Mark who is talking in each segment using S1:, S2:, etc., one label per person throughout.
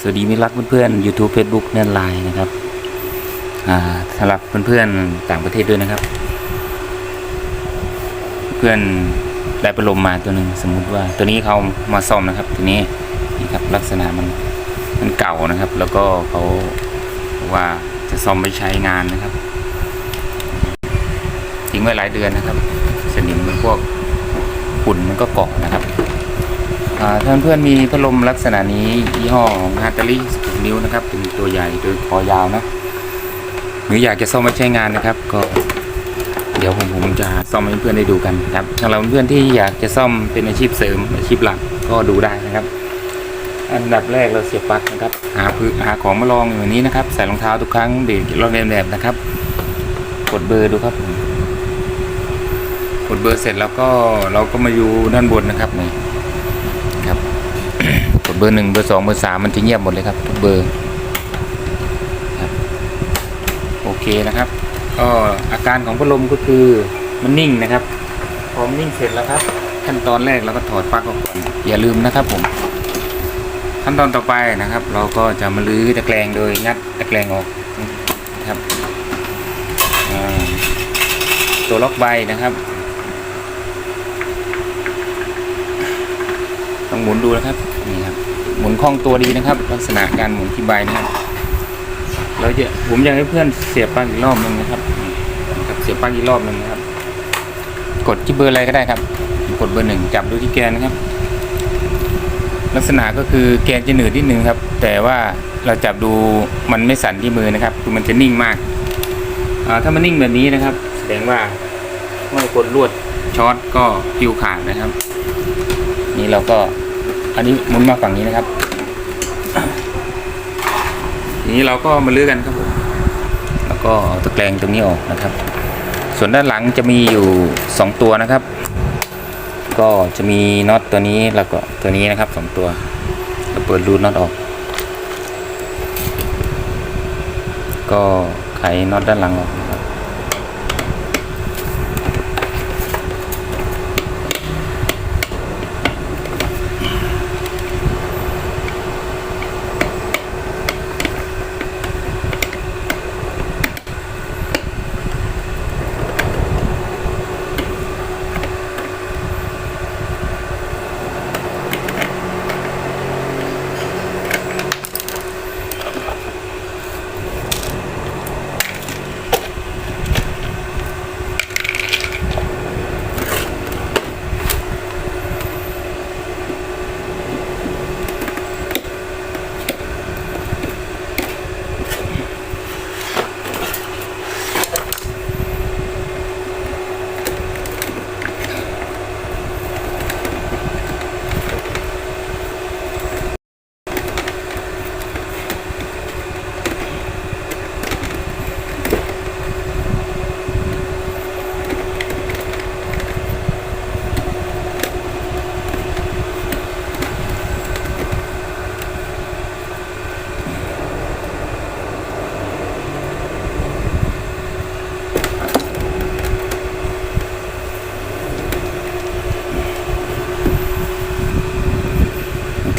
S1: สวัสดีมิรักเพื่อนๆ YouTube Facebook เนื่อนไลน์นะครับสำหรับเพื่อนๆต่างประเทศด้วยนะครับ เพื่อนได้ประลมมาตัวหนึ่งสมมุติว่าตัวนี้เขามาซ่อมนะครับ ตัวนี้นี่ครับลักษณะมันมันเก่านะครับ แล้วก็เขาว่าจะซ่อมไปใช้งานนะครับทิ้งไว้หลายเดือนนะครับ สนิมมันพวกฝุ่นมันก็เกาะนะครับ ท่านเพื่อนมีพัดลมลักษณะนี้ยี่ห้อฮาร์ตาลี16นิ้วนะครับ เป็นตัวใหญ่โดยคอยาวนะหรืออยากจะซ่อมไมาใช้งานนะครับ ก็ เดี๋ยวผมผมจะซ่อมให้เพื่อนได้ดูกันครับสำหรับเพื่อนที่อยากจะซ่อมเป็นอาชีพเสริมอาชีพหลักก็ดูได้นะครับ อันดับแรกเราเสียบปลั๊กนะครับ หาพื้นหาของมาลองอย่างนี้นะครับใส่รองเท้าทุกครั้งเบรกรอบแรมๆนแบบนะครับ กดเบอร์ดูครับผมกดเบอร์เสร็จแล้วก็เราก็มาอยู่ด้านบนนะครับนี่ เบอร์หนึ่งเบอร์สองเบอร์สามมันจะเงียบหมดเลยครับทุกเบอร์โอเคนะครับก็อาการของพัดลมก็คือมันนิ่งนะครับพอมนิ่งเสร็จแล้วครับ ขั้นตอนแรกเราก็ถอดปลั๊กออกก่อนอย่าลืมนะครับผม ขั้นตอนต่อไปนะครับ เราก็จะมาลื้อตะแกรงโดยงัดตะแกรงออกนะครับตัวล็อกใบนะครับต้องหมุนดูนะครับ หมุนคล่องตัวดีนะครับ ลักษณะการหมุนที่ใบนะครับเราจะผมอยากให้เพื่อนเสียบปลั๊กอีกรอบหนึงนะครับนี่ครับเสียบปลั๊กอีกรอบหนึงนะครับ กดที่เบอร์อะไรก็ได้ครับ กดเบอร์หนึ่งจับดูที่แกนนะครับ ลักษณะก็คือแกนจะหนืดนิดนึงครับ แต่ว่าเราจับดูมันไม่สั่นที่มือนะครับ คือมันจะนิ่งมากถ้ามันนิ่งแบบนี้นะครับ แสดงว่าเมื่อกดลวดช็อตก็ฟิวขาดนะครับ นี่เราก็ อันนี้หมุนมาฝั่งนี้นะครับทีนี้เราก็มาลื้อกันครับผมแล้วก็ตะแกรงตรงนี้ออกนะครับ ส่วนด้านหลังจะมีอยู่สองตัวนะครับ ก็จะมีน็อตตัวนี้แล้วก็ตัวนี้นะครับสองตัวเราเปิดรูน็อตออก ก็ไขน็อตด้านหลังออก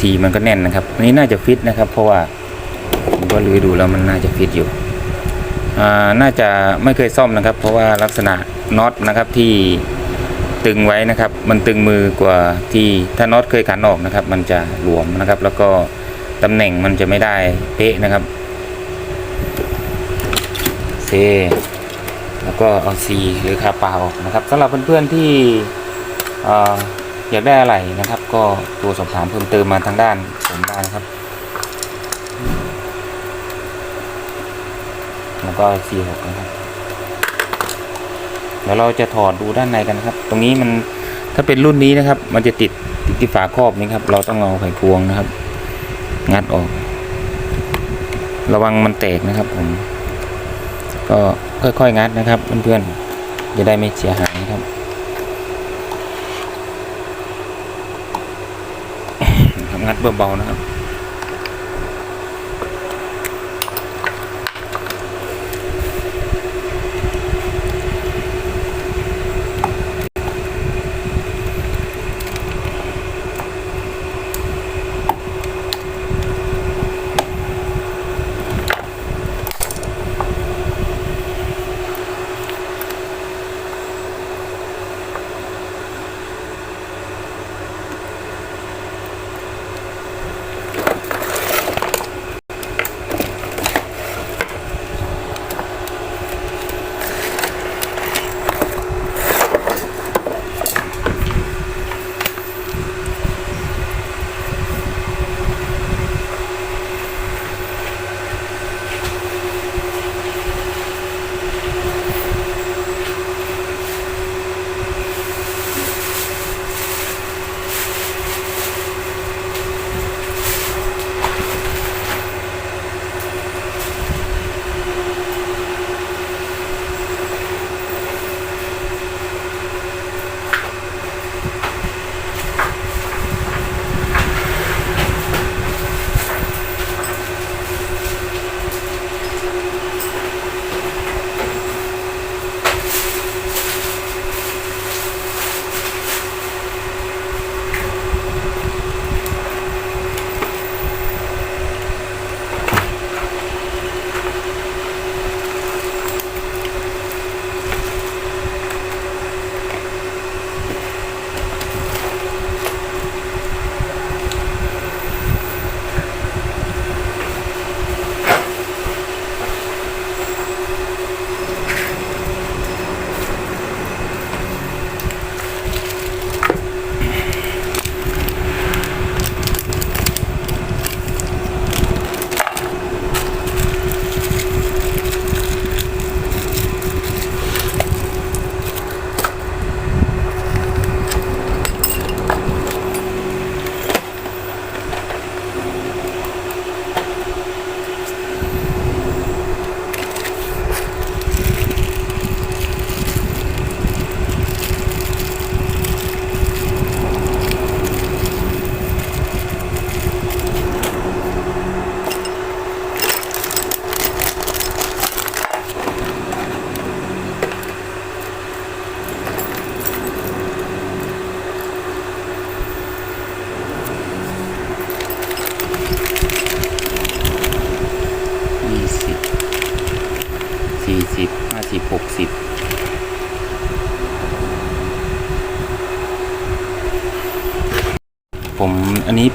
S1: ทีมันก็แน่นนะครับอันนี้น่าจะฟิตนะครับ เพราะว่าผมก็ลือดูแล้วมันน่าจะฟิตอยู่อ่าน่าจะไม่เคยซ่อมนะครับ เพราะว่าลักษณะน็อตนะครับที่ตึงไว้นะครับ มันตึงมือกว่าที่ถ้าน็อตเคยขันออกนะครับ มันจะหลวมนะครับ แล้วก็ตำแหน่งมันจะไม่ได้เป๊ะนะครับเซแล้วก็เอาซีหรือคาปาออกนะครับสำหรับเพื่อนๆที่ อยากได้อะไรนะครับ ก็ตัวสอบถามเพิ่มเติมมาทางด้านผมได้นะครับแล้วก็ C6 นะครับเดี๋ยวเราจะถอดดูด้านในกันนะครับ ตรงนี้มันถ้าเป็นรุ่นนี้นะครับ มันจะติดติดที่ฝาครอบนี้ครับ เราต้องเอาไขควงนะครับ งัดออก ระวังมันแตกนะครับผม ก็ค่อยๆงัดนะครับเพื่อนๆจะได้ไม่เสียหายนะครับ ทำ งัดเบาๆนะครับ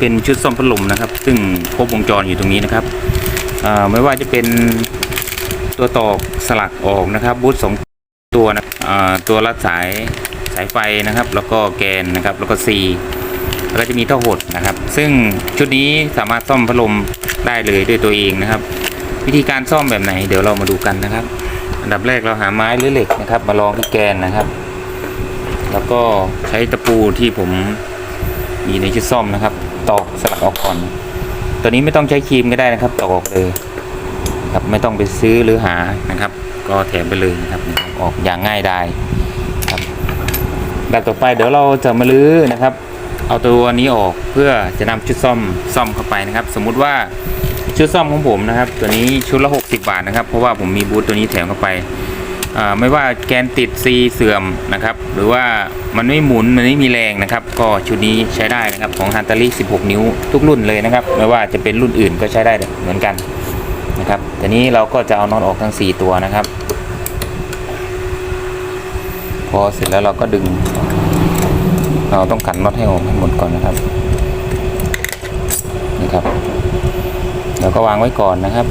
S1: เป็นชุดซ่อมพัดลมนะครับ ซึ่งครบวงจรอยู่ตรงนี้นะครับไม่ว่าจะเป็นตัวตอกสลักออกนะครับบูทสองตัวนะตัวรัดสายสายไฟนะครับ แล้วก็แกนนะครับ แล้วก็ซีแล้วก็จะมีท่อหดนะครับ ซึ่งชุดนี้สามารถซ่อมพัดลมได้เลยด้วยตัวเองนะครับ วิธีการซ่อมแบบไหนเดี๋ยวเรามาดูกันนะครับ อันดับแรกเราหาไม้หรือเหล็กนะครับ มาลองที่แกนนะครับ แล้วก็ใช้ตะปูที่ผมมีในชุดซ่อมนะครับ ตอกสลักออกก่อน ตัวนี้ไม่ต้องใช้ครีมก็ได้นะครับตอกออกเลยครับไม่ต้องไปซื้อหรือหานะครับ ก็แถมไปเลยนะครับออกอย่างง่ายได้ครับแบบต่อไปเดี๋ยวเราจะมาลื้อนะครับ เอาตัวนี้ออกเพื่อจะนำชุดซ่อมซ่อมเข้าไปนะครับ สมมุติว่าชุดซ่อมของผมนะครับ ตัวนี้ชุดละ 60 บาทนะครับ เพราะว่าผมมีบูทตัวนี้แถมเข้าไป ไม่ว่าแกนติดซีเสื่อมนะครับ หรือว่ามันไม่หมุนมันไม่มีแรงนะครับ ก็ชุดนี้ใช้ได้นะครับของฮันตารี่16 นิ้วทุกรุ่นเลยนะครับ ไม่ว่าจะเป็นรุ่นอื่นก็ใช้ได้เหมือนกันนะครับทีนี้เราก็จะเอาน็อตออกทั้ง 4 ตัวนะครับ พอเสร็จแล้วเราก็ดึง เราต้องขันน็อตให้ออกให้หมดก่อนนะครับนี่ครับ แล้วก็วางไว้ก่อนนะครับ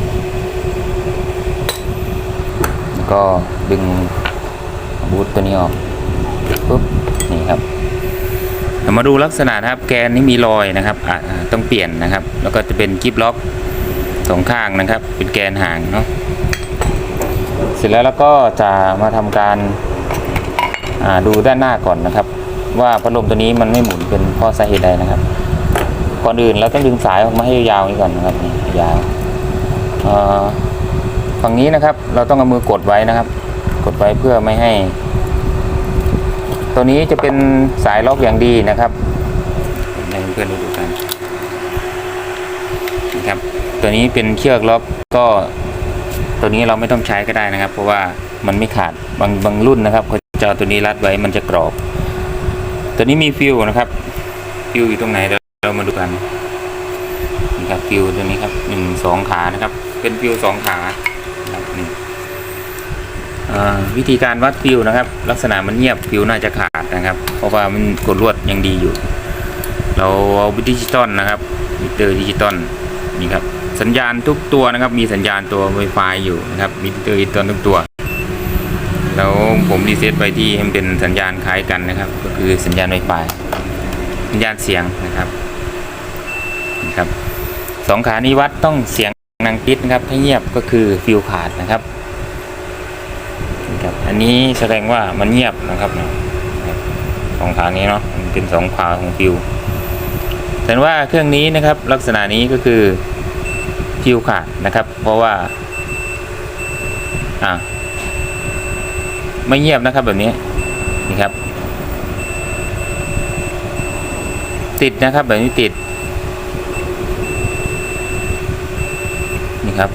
S1: ก็ดึงบูทตัวนี้ออกปุ๊บนี่ครับมาดูลักษณะนะครับ แกนนี้มีรอยนะครับต้องเปลี่ยนนะครับ แล้วก็จะเป็นกิฟล็อกสองข้างนะครับ เป็นแกนห่างเนาะเสร็จแล้วเราก็จะมาทำการดูด้านหน้าก่อนนะครับ ว่าพัดลมตัวนี้มันไม่หมุนเป็นเพราะสาเหตุใดนะครับก่อนอื่นเราต้องดึงสายออกมาให้ยาวนี้ก่อนนะครับนี่ยาวเอ่อ ฝั่งนี้นะครับ เราต้องเอามือกดไว้นะครับ กดไว้เพื่อไม่ให้ ตัวนี้จะเป็นสายล็อกอย่างดีนะครับให้เพื่อนๆดูกันนะครับ ตัวนี้เป็นเชือกล็อกก็ตัวนี้เราไม่ต้องใช้ก็ได้นะครับ เพราะว่ามันไม่ขาดบางบางรุ่นนะครับเขาจะเอาตัวนี้รัดไว้มันจะกรอบ ตัวนี้มีฟิวนะครับ ฟิวอยู่ตรงไหนเดี๋ยวเรามาดูกันนี่ครับฟิวตัวนี้ครับหนึ่งสองขานะครับ เป็นฟิวสองขานะครับนี่อ่า วิธีการวัดฟิวนะครับ ลักษณะมันเงียบฟิวน่าจะขาดนะครับ เพราะว่ามันกดลวดยังดีอยู่ เราเอาดิจิตอลนะครับมิเตอร์ดิจิตอลนี่ครับสัญญาณทุกตัวนะครับ มีสัญญาณตัว Wi-Fi อยู่นะครับมิเตอร์ดิจิตอลทุกตัว แล้วผมรีเซ็ตไปที่ให้มันเป็นสัญญาณคล้ายกันนะครับ ก็คือสัญญาณ Wi-Fi สัญญาณเสียงนะครับนะครับสองขานี้วัดต้องเสียงนังปิดนะครับถ้าเงียบก็คือฟิวขาดนะครับ นะครับ อันนี้แสดงว่ามันเงียบนะครับสองขานี้เนาะมันเป็นสองขาของฟิวแสดงว่าเครื่องนี้นะครับลักษณะนี้ก็คือฟิวขาดนะครับ เพราะว่าอ่าไม่เงียบนะครับแบบนี้นี่ครับ ติดนะครับแบบนี้ติดนี่ครับ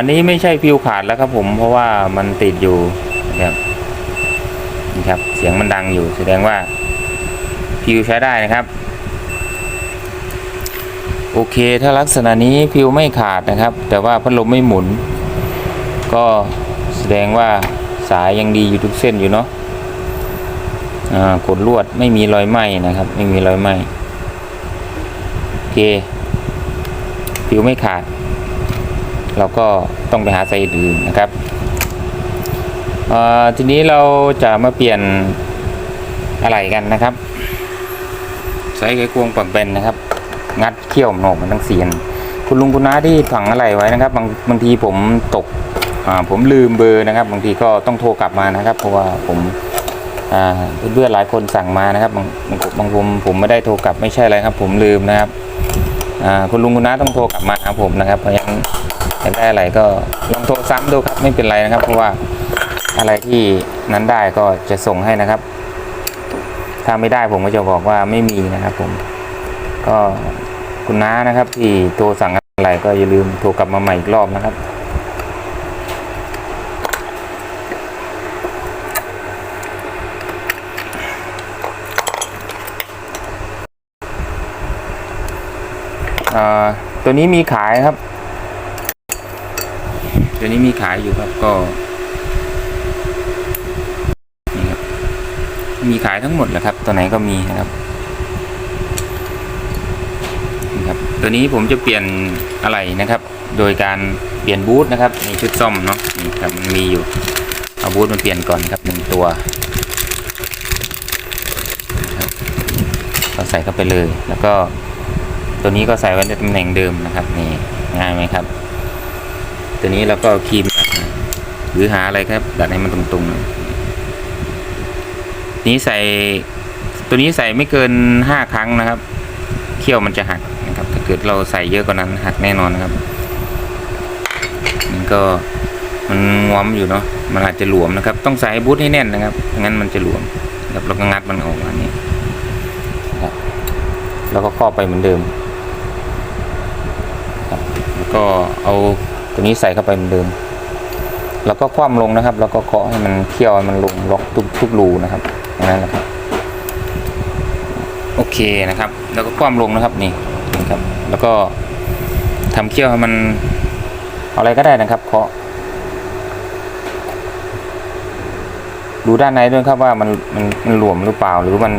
S1: อันนี้ไม่ใช่ฟิวขาดแล้วครับผมเพราะว่ามันติดอยู่นะครับนี่ครับเสียงมันดังอยู่แสดงว่าฟิวใช้ได้นะครับ โอเคถ้าลักษณะนี้ฟิวไม่ขาดนะครับ แต่ว่าพัดลมไม่หมุน ก็แสดงว่าสายยังดีอยู่ทุกเส้นอยู่เนาะกดลวดไม่มีรอยไหมนะครับ ไม่มีรอยไหมโอเคฟิวไม่ขาด เราก็ต้องไปหาสายอื่นนะครับอ่าทีนี้เราจะมาเปลี่ยนอะไรกันนะครับใช้ไขควงปักเบนนะครับ งัดเขี้ยวมันอกมันทั้งเสียน คุณลุงคุณน้าที่ฝังอะไรไว้นะครับ บางบางทีผมตกอ่าผมลืมเบอร์นะครับ บางทีก็ต้องโทรกลับมานะครับ เพราะว่าผมอ่าเพื่อนๆหลายคนสั่งมานะครับบางบางผมผมไม่ได้โทรกลับไม่ใช่อะไรครับ ผมลืมนะครับอ่าคุณลุงคุณน้าต้องโทรกลับมาครับผมนะครับ เพราะฉะนั้น อยากได้อะไรก็ลองโทรซ้ำดูครับไม่เป็นไรนะครับ เพราะว่าอะไรที่นั้นได้ก็จะส่งให้นะครับ ถ้าไม่ได้ผมก็จะบอกว่าไม่มีนะครับ ผม ก็คุณน้านะครับ ที่โทรสั่งอะไรก็อย่าลืมโทรกลับมาใหม่อีกรอบนะครับอ่าตัวนี้มีขายครับ ตัวนี้มีขายอยู่ครับก็นี่ครับ มีขายทั้งหมดแหละครับ ตัวไหนก็มีนะครับนี่ครับ ตัวนี้ผมจะเปลี่ยนอะไรนะครับ โดยการเปลี่ยนบูทนะครับในชุดซ่อมเนาะนี่ครับมันมีอยู่เอาบูทมาเปลี่ยนก่อนครับหนึ่งตัวครับเราใส่เข้าไปเลย แล้วก็ตัวนี้ก็ใส่ไว้ในตำแหน่งเดิมนะครับ นี่ง่ายไหมครับ ตัวนี้เราก็ครีมดัดหรือหาอะไรครับ ดัดให้มันตรงๆหน่อยนี้ใส่ตัวนี้ใส่ไม่เกินห้าครั้งนะครับเขี้ยวมันจะหักนะครับ ถ้าเกิดเราใส่เยอะกว่านั้นหักแน่นอนนะครับมันก็มันงวมอยู่เนาะมันอาจจะหลวมนะครับ ต้องใส่บูทให้แน่นนะครับไม่งั้นมันจะหลวมนะครับเราก็งัดมันออกอันนี้นะครับแล้วก็ครอบไปเหมือนเดิมครับแล้วก็เอา ตัวนี้ใส่เข้าไปเหมือนเดิม แล้วก็คว่ำลงนะครับ แล้วก็เคาะให้มันเคี่ยวมันลงล็อกทุกทุกรูนะครับอย่างนั้นแหละครับโอเคนะครับ แล้วก็คว่ำลงนะครับนี่นะครับ แล้วก็ทำเคี่ยวให้มันอะไรก็ได้นะครับเคาะดูด้านในด้วยครับว่ามันมันมันหลวมหรือเปล่า หรือมัน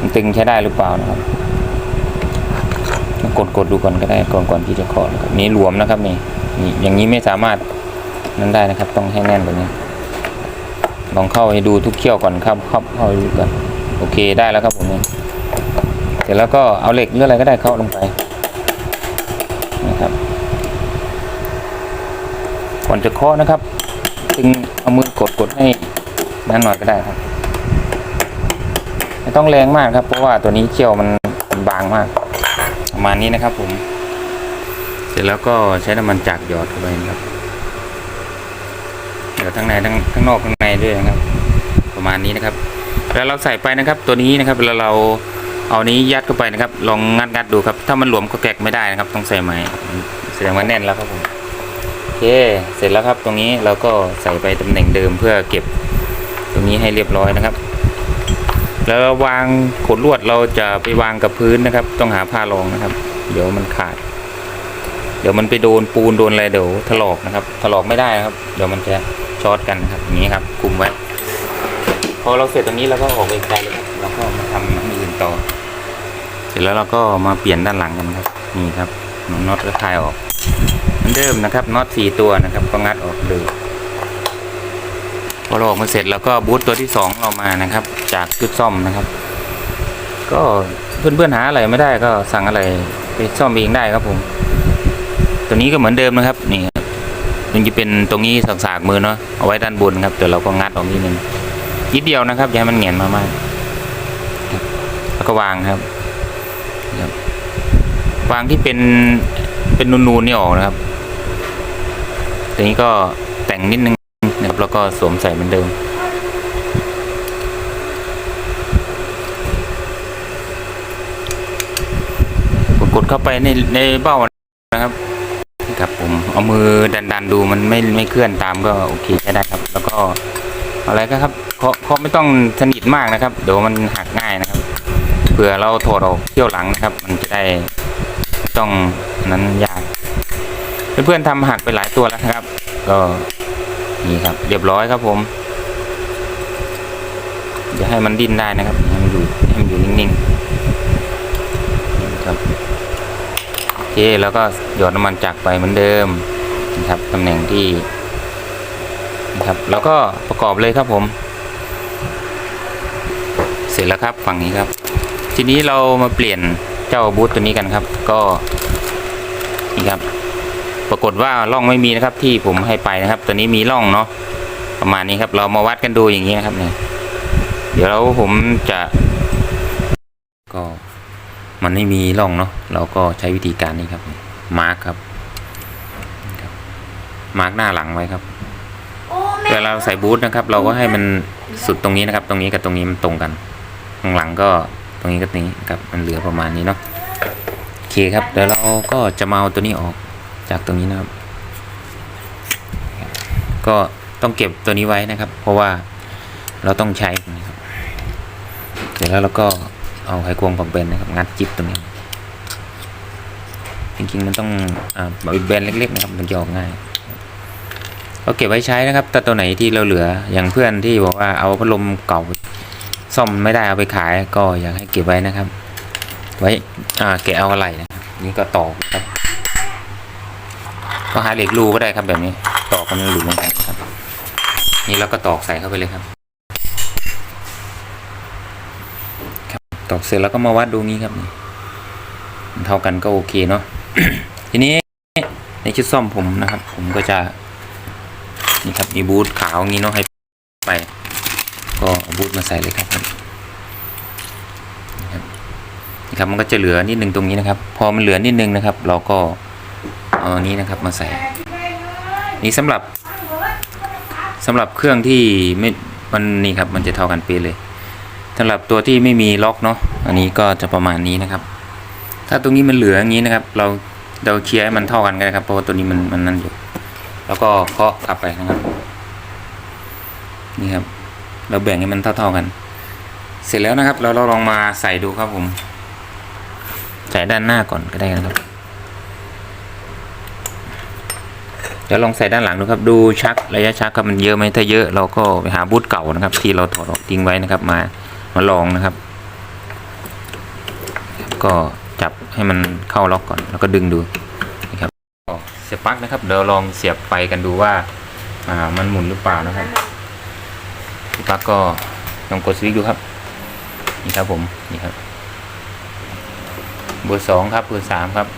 S1: มันตึงใช้ได้หรือเปล่านะครับกดกดดูก่อนก็ได้ก่อนก่อนที่จะเคาะนะครับนี่หลวมนะครับนี่ อย่างนี้ไม่สามารถนั่นได้นะครับ ต้องให้แน่นแบบนี้ ลองเข้าให้ดูทุกเขี้ยวก่อนครับเข้าเข้าไปดูก่อนโอเคได้แล้วครับผมนี่เสร็จแล้วก็เอาเหล็กหรืออะไรก็ได้เข้าลงไปนะครับก่อนจะเคาะนะครับจึงเอามือกดกดให้นั่นหน่อยก็ได้ครับไม่ต้องแรงมากครับ เพราะว่าตัวนี้เขี้ยวมันมันบางมาก ประมาณนี้นะครับผม ร็จแล้วก็ใช้น้ำมันจักหยอดเข้าไปนะครับเดี๋ยวทั้งในทั้งทั้งนอกทั้งในด้วยนะครับ ประมาณนี้นะครับแล้วเราใส่ไปนะครับตัวนี้นะครับแล้วเราเอานี้ยัดเข้าไปนะครับ ลองงัดงัดดูครับ ถ้ามันหลวมก็แกะไม่ได้นะครับ ต้องใส่ไหม่แสดงว่าแน่นแล้วครับผมโอเค เสร็จแล้วครับ ตรงนี้เราก็ใส่ไปตำแหน่งเดิมเพื่อเก็บตรงนี้ให้เรียบร้อยนะครับ แล้ววางขดลวดเราจะไปวางกับพื้นนะครับ ต้องหาผ้ารองนะครับ เดี๋ยวมันขาด ดี๋ยวมันไปโดนปูนโดนอะไรเดี๋ยวถลอกนะครับ ถลอกไม่ได้นะครับ เดี๋ยวมันจะช็อตกันครับอย่างนี้ครับคุมไว้พอเราเสร็จตรงนี้เราก็ออกไปไกลเลยครับเราก็มาทำอันอื่นต่อ เสร็จแล้วเราก็มาเปลี่ยนด้านหลังกันครับนี่ครับน็อตก็คลายออกเหมือนเดิมนะครับน็อตสี่ตัวนะครับก็งัดออกเลยพอเราออกมาเสร็จแล้วก็บูทตัวที่สองเรามานะครับ จากจุดซ่อมนะครับ ก็เพื่อนๆหาอะไรไม่ได้ก็สั่งอะไรไปซ่อมเองได้ครับผม ตัวนี้ก็เหมือนเดิมนะครับนี่ครับมันจะเป็นตรงนี้สากๆมือเนาะเอาไว้ด้านบนครับแต่เราก็งัดออกนิดนึงนิดเดียวนะครับอย่าให้มันเหงียนมามากแล้วก็วางครับ วางที่เป็นเป็นนูนๆนี่ออกนะครับตัวนี้ก็แต่งนิดนึงนะครับแล้วก็สวมใส่เหมือนเดิมกดเข้าไปในในเบ้านะครับ เอามือดันดันๆดูมันไม่ไม่เคลื่อนตามก็โอเคใช้ได้ครับ แล้วก็อะไรก็ครับเคาะเคาะไม่ต้องสนิทมากนะครับ เดี๋ยวมันหักง่ายนะครับเผื่อเราถอดออกเที่ยวหลังนะครับ มันจะได้ไม่ต้องนั้นยากเพื่อนๆทำหักไปหลายตัวแล้วนะครับ ก็นี่ครับ เรียบร้อยครับผมอย่าให้มันดิ้นได้นะครับให้มันอยู่ให้มันอยู่นิ่งๆนี่ครับ เคแล้วก็หยดน้ำมันจักรไปเหมือนเดิมนะครับตำแหน่งที่นะครับแล้วก็ประกอบเลยครับผม เสร็จแล้วครับฝั่งนี้ครับ ทีนี้เรามาเปลี่ยนเจ้าบูทตัวนี้กันครับ ก็นี่ครับ ปรากฏว่าร่องไม่มีนะครับ ที่ผมให้ไปนะครับ ตัวนี้มีร่องเนาะประมาณนี้ครับ เรามาวัดกันดูอย่างนี้นะครับเนี่ยเดี๋ยวเราผมจะก็ มันไม่มีร่องเนาะเราก็ใช้วิธีการนี้ครับ มาร์กครับครับมาร์กหน้าหลังไว้ครับ
S2: โอ้แม่
S1: เวลาเราใส่บูทนะครับ เราก็ให้มันสุดตรงนี้นะครับ ตรงนี้กับตรงนี้มันตรงกันข้างหลังก็ตรงนี้กับตรงนี้ครับมันเหลือประมาณนี้เนาะโอเคครับเดี๋ยวเราก็จะมาเอาตัวนี้ออกจากตรงนี้นะครับ ก็ต้องเก็บตัวนี้ไว้นะครับ เพราะว่าเราต้องใช้นะครับเสร็จแล้วเราก็ เอาไขควงปอกเบนนะครับงัดจิบตรงนี้ จริงๆมันต้องอ่าแบบแบนเล็กๆนะครับมันจะออกง่ายก็เก็บไว้ใช้นะครับแต่ตัวไหนที่เราเหลืออย่างเพื่อนที่บอกว่าเอาพัดลมเก่าซ่อมไม่ได้เอาไปขายก็อยากให้เก็บไว้นะครับ ไว้อ่าแกะเอาอะไรนะครับนี่ก็ตอกครับ ก็หาเหล็กรูก็ได้ครับแบบนี้ตอกกันหลุมลงไปครับ นี่เราก็ตอกใส่เข้าไปเลยครับ ครับ ตอกเสร็จแล้วก็มาวัดดูงี้ครับเท่ากันก็โอเคเนาะทีนี้ในชุดซ่อมผมนะครับ ผมก็จะนี่ครับมีบูทขาวงี้เนาะให้ไป ก็เอาบูทมาใส่เลยครับนี่ครับนี่ครับมันก็จะเหลือนิดนึงตรงนี้นะครับ พอมันเหลือนิดนึงนะครับ เราก็เอาอันนี้นะครับมาใส่ นี่สำหรับสำหรับเครื่องที่ไม่มันนี่ครับ มันจะเท่ากันเป๊ะเลย สำหรับตัวที่ไม่มีล็อกเนาะอันนี้ก็จะประมาณนี้นะครับ ถ้าตรงนี้มันเหลืออย่างนี้นะครับ เราเราเคลียร์ให้มันเท่ากันกันนะครับเพราะว่าตัวนี้มันมันนั่นอยู่ แล้วก็เคาะกลับไปนะครับ นี่ครับ เราแบ่งให้มันเท่าๆกัน เสร็จแล้วนะครับเราเราลองมาใส่ดูครับผม ใส่ด้านหน้าก่อนก็ได้นะครับ เดี๋ยวลองใส่ด้านหลังดูครับ ดูชักระยะชักครับมันเยอะไหมถ้าเยอะเราก็ไปหาบูทเก่านะครับ ที่เราถอดออกทิ้งไว้นะครับมา มาลองนะครับ ก็จับให้มันเข้าล็อกก่อนแล้วก็ดึงดูนะครับเสียบปลั๊กนะครับเดี๋ยวลองเสียบไฟกันดูว่าอ่ามันหมุนหรือเปล่านะครับปลั๊กก็ลองกดสวิตช์ดูครับ นี่ครับผมนี่ครับเบอร์สองครับเบอร์สามครับ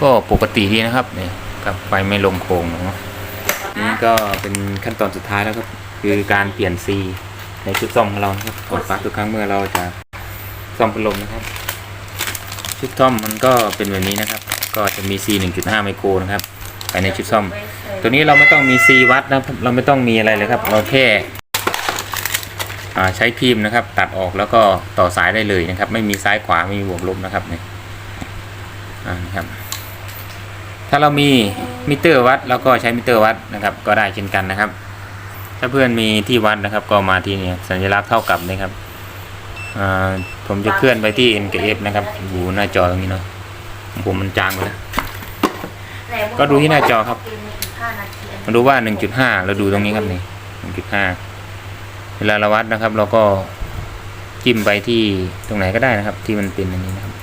S1: ก็ปกติดีนะครับเนี่ยครับไฟไม่ลงโค้งเนาะนี่ก็เป็นขั้นตอนสุดท้ายแล้วครับ คือการเปลี่ยนซี ในชุดซ่อมของเรานะครับกดปลั๊กทุกครั้งเมื่อเราจะซ่อมพัดลมนะครับ ชุดซ่อมมันก็เป็นแบบนี้นะครับ ก็จะมี C 1.5 ไมโครนะครับภายในชุดซ่อม ตัวนี้เราไม่ต้องมี C วัดนะครับเราไม่ต้องมีอะไรเลยครับ เราแค่อ่าใช้พิมพ์นะครับ ตัดออกแล้วก็ต่อสายได้เลยนะครับ ไม่มีซ้ายขวาไม่มีบวกลบนะครับเนี่ยอ่านะครับ ถ้าเรามีมิเตอร์วัดเราก็ใช้มิเตอร์วัดนะครับ ก็ได้เช่นกันนะครับ ถ้าเพื่อนมีที่วัดนะครับ ก็มาที่นี่สัญลักษณ์เท่ากับนะครับผมจะเคลื่อนไปที่ N กับ F นะครับดูหน้าจอตรงนี้เนาะของผมมันจางไปแล้วก็ดูที่หน้าจอครับมาดูว่า 1.5 เราดูตรงนี้ครับนี่1.5 เวลาเราวัดนะครับ เราก็จิ้มไปที่ตรงไหนก็ได้นะครับ ที่มันเป็นอย่างนี้นะครับ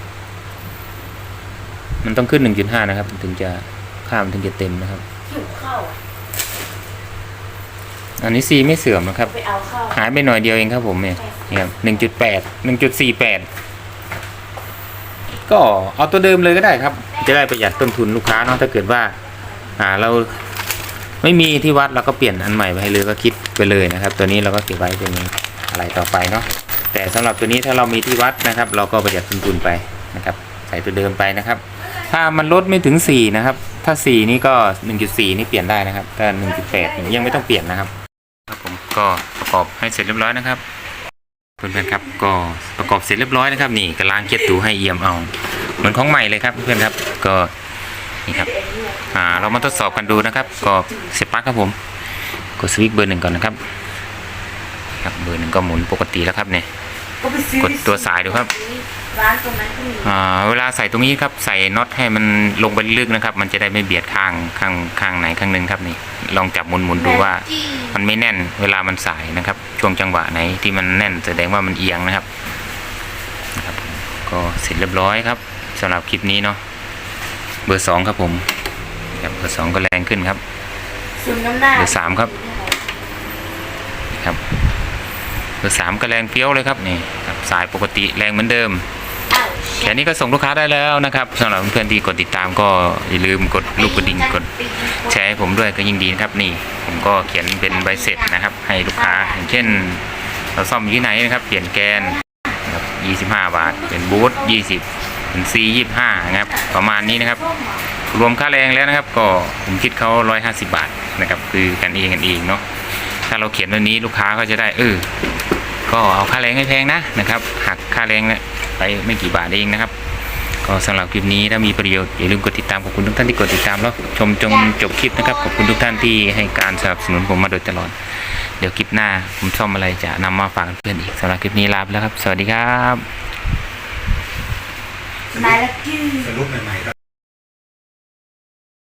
S1: มันต้องขึ้น 1.5 นะครับ ถึงจะค่ามถึงจะเต็มนะครับ
S2: หิวข้า อะ
S1: อันนี้ C ไม่เสื่อมนะครับ
S2: ไปเอาข้าว
S1: หายไปหน่อยเดียวเองครับผมเนี่ยนี่ครับหนึ่งจุดแปดหนึ่งจุดสี่แปดก็เอาตัวเดิมเลยก็ได้ครับ จะได้ประหยัดต้นทุนลูกค้าเนาะถ้าเกิดว่า อ่าเราไม่มีที่วัดเราก็เปลี่ยนอันใหม่ไปให้เลยก็คิดไปเลยนะครับ ตัวนี้เราก็เก็บไว้เป็นอะไรต่อไปเนาะแต่สำหรับตัวนี้ถ้าเรามีที่วัดนะครับ เราก็ประหยัดต้นทุนไปนะครับ ใส่ตัวเดิมไปนะครับ ถ้ามันลดไม่ถึงสี่นะครับถ้าสี่นี่ก็หนึ่งจุดสี่นี่เปลี่ยนได้นะครับถ้าหนึ่งจุดแปดยังไม่ต้องเปลี่ยนนะครับครับผม ก็ประกอบให้เสร็จเรียบร้อยนะครับเพื่อนๆครับก็ประกอบเสร็จเรียบร้อยนะครับ นี่กำลังเก็บตูให้เอี่ยมเอาเหมือนของใหม่เลยครับเพื่อนๆครับก็นี่ครับอ่าเรามาทดสอบกันดูนะครับ ก็เสร็จปั๊กครับผมกดสวิตช์เบอร์หนึ่งก่อนนะครับครับเบอร์หนึ่งก็หมุนปกติแล้วครับเนี่ย
S2: ก
S1: ดตัวสายดูครับอ่าเวลาใส่ตรงนี้ครับใส่น็อตให้มันลงไปลึกนะครับ มันจะได้ไม่เบียดข้างข้างข้างไหนข้างหนึ่งครับนี่ ลองจับหมุนหมุนดูว่า มันไม่แน่นเวลามันสายนะครับ ช่วงจังหวะไหนที่มันแน่นแสดงว่ามันเอียงนะครับนะครับ ก็เสร็จเรียบร้อยครับสำหรับคลิปนี้เนาะเบอร์สองครับผมครับเบอร์สองก็แรงขึ้นครับ
S2: ซึมน้ำหน้า
S1: เบอร์สามครับครับเบอร์สามก็แรงเปี้ยวเลยครับนี่ครับสายปกติแรงเหมือนเดิม แค่นี้ก็ส่งลูกค้าได้แล้วนะครับสำหรับเพื่อนๆที่กดติดตามก็อย่าลืมกดลูกกระดิ่งกดแชร์ให้ผมด้วยก็ยิ่งดีนะครับนี่ ผมก็เขียนเป็นใบเสร็จนะครับ ให้ลูกค้าอย่างเช่น เราซ่อมอยู่ที่ไหนนะครับ เปลี่ยนแกนนะครับ25 บาท เป็นบูท20เป็น C 25นะครับประมาณนี้นะครับ รวมค่าแรงแล้วนะครับ ก็ผมคิดเขา 150 บาทนะครับคือกันเองกันเองเนาะถ้าเราเขียนวันนี้ลูกค้าก็จะได้เออก็เอาค่าแรงให้แพงนะนะครับหักค่าแรงเนี่ย ไปไม่กี่บาทเองนะครับ ก็สำหรับคลิปนี้ถ้ามีประโยชน์อย่าลืมกดติดตามขอบคุณทุกท่านที่กดติดตามแล้วชมจนจบคลิปนะครับขอบคุณทุกท่านที่ให้การสนับสนุนผมมาโดยตลอด เดี๋ยวคลิปหน้าผมซ่อมอะไรจะนำมาฝากเพื่อนอีกสำหรับคลิปนี้ลาไปแล้วครับ สวัสดีครับ
S2: มาและกี้
S3: สรุปใหม่ๆก็